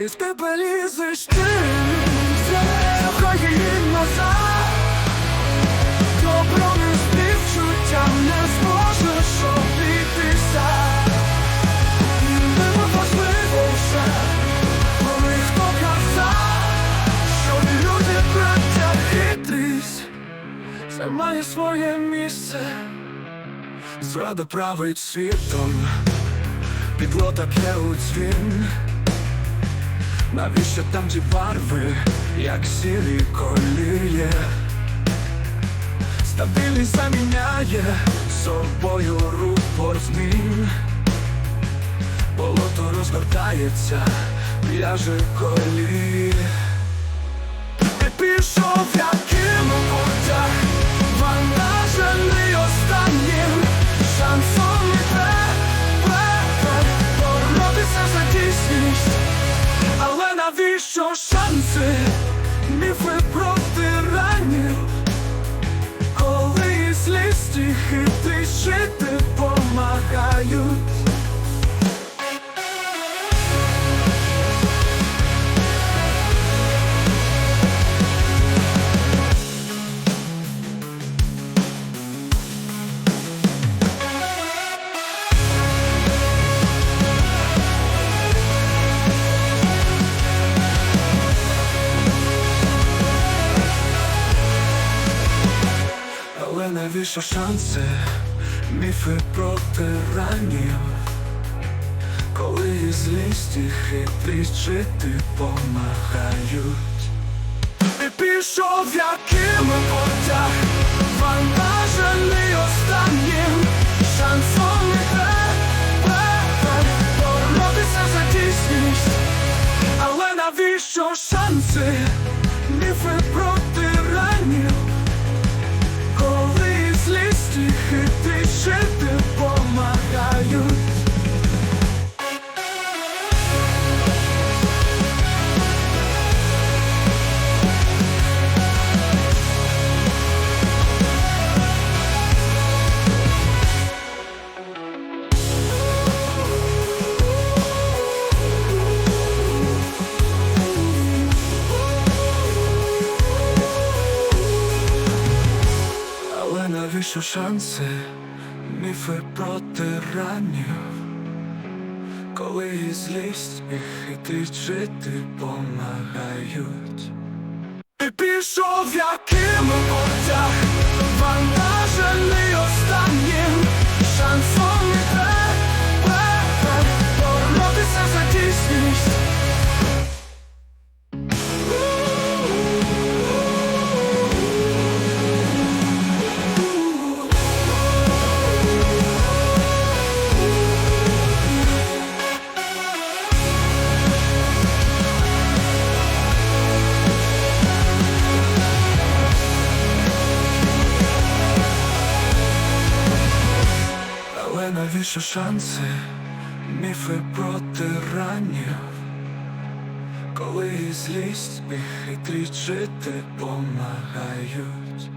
і в тебе лізеш ти Слухай її назад. Добро не співчуттям не зможеш обійтися. Коли хто казав, що люди браття хитрість, це має своє місце, зрада править світом, підло таке у дзвін. Навіщо там ті барви, як сірі коліє? Стабільність заміняє собою рупор змін. Болото розгортається, в'яже колі. Ти пішов, яким навіщо шанси, міфи про Навіщо шанси, міфи про тиранів, коли і злість і хитрість жити помагають. Ти пішов, яким потяг, вона жалій останнім шансом і тебе боротися за дійсність. Але навіщо шанси, міфи про навіщо шанси, міфи про тиранів, коли і злість і хитрість жити помагають. Ти пішов, яким Навіщо шанси, міфи про тиранів, коли і злість і трічити жити помагають.